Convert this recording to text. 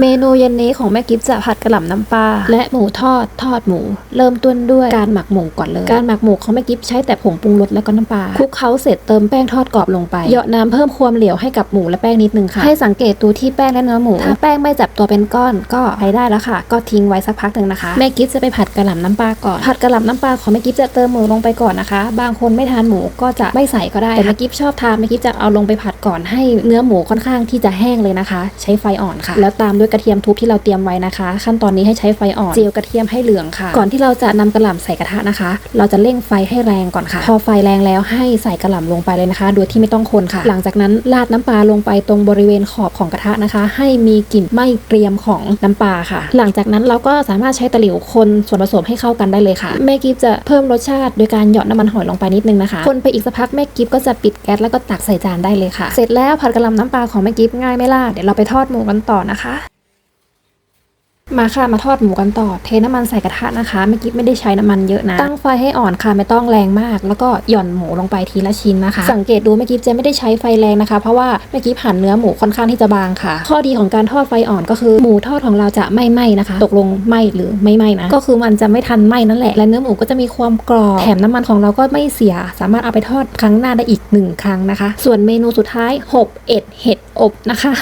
เมนูเย็นนี้ของแม่กิฟจะผัดกระหล่ำน้ำปลาและหมูทอดทอดหมู เริ่มต้นด้วยการหมักหมูก่อนเลย การหมักหมูของแม่กิฟใช้แต่ผงปรุงรสแล้วก็น้ำปลาคลุกเคล้าเสร็จเติมแป้งทอดกรอบลงไปเหยาะน้ำเพิ่มความเหลวให้กับหมูและแป้งนิดนึงค่ะให้สังเกตดูที่แป้งและเนื้อหมูถ้าแป้งไม่จับตัวเป็นก้อนก็ใช้ได้แล้วค่ะ ก็ทิ้งไว้สักพักหนึ่งนะคะแม่กิฟจะไปผัดกระหล่ำน้ำปลาก่อนผัดกระหล่ำน้ำปลาของแม่กิฟจะเติมหมูลงไปก่อนนะคะ บางคนไม่ทานหมูก็จะไม่ใส่ก็ได้แต่แม่กิฟชอบทานแม่กิฟจะเอาลงไปผัดก่อนให้เนื้อหมูค่อนข้างที่จะแห้งเลยนะคะ ใช้ไฟอ่อนค่ะ แล้วตามด้วยกระเทียมทุบที่เราเตรียมไว้นะคะ ขั้นตอนนี้ให้ใช้ไฟอ่อนเจียวกระเทียมให้เหลืองค่ะ ก่อนที่เราจะนำกระหล่ำใส่กระทะนะคะ เราจะเร่งไฟให้แรงก่อนค่ะ พอไฟแรงแล้วให้ใส่กระหล่ำลงไปเลยนะคะ โดยที่ไม่ต้องคนค่ะ หลังจากนั้นราดน้ำปลาลงไปตรงบริเวณขอบของกระทะนะคะ ให้มีกลิ่นไหม้เกรียมของน้ำปลาค่ะ หลังจากนั้นเราก็สามารถใช้ตะหลิวคนส่วนผสมให้เข้ากันได้เลยค่ะแม่กิฟจะเพิ่มรสชาติโดยการหยอดน้ำมันหอยลงไปนิดนึงนะคะ คนไปอีกสักพักแม่กิฟก็จะปิดแก๊สแล้วก็ตักใส่จานได้เลยค่ะ เสร็จแล้วผัดกระหล่ำน้ำปลาของแม่กิฟง่ายไม่ล่ะเดี๋ยวเราไปทอดหมูกันต่อนะคะ มาค่ะมาทอดหมูกันต่อ เทน้ำมันใส่กระทะนะคะเมื่อกี้ไม่ได้ใช้น้ำมันเยอะนะ ตั้งไฟให้อ่อนค่ะไม่ต้องแรงมาก แล้วก็หย่อนหมูลงไปทีละชิ้นนะคะ สังเกตดูเมื่อกี้จะไม่ได้ใช้ไฟแรงนะคะ เพราะว่าเมื่อกี้ผ่านเนื้อหมูค่อนข้างที่จะบางค่ะ ข้อดีของการทอดไฟอ่อนก็คือหมูทอดของเราจะไม่ไหม้นะคะ ตกลงไหม้หรือไม่ไหม้นะ ก็คือมันจะไม่ทันไหม้นั่นแหละ และเนื้อหมูก็จะมีความกรอบแถมน้ำมันของเราก็ไม่เสีย สามารถเอาไปทอดครั้งหน้าได้อีกหนึ่งครั้งนะคะ ส่วนเมนูสุดท้ายหบเอ็ดเห็ดอบนะคะ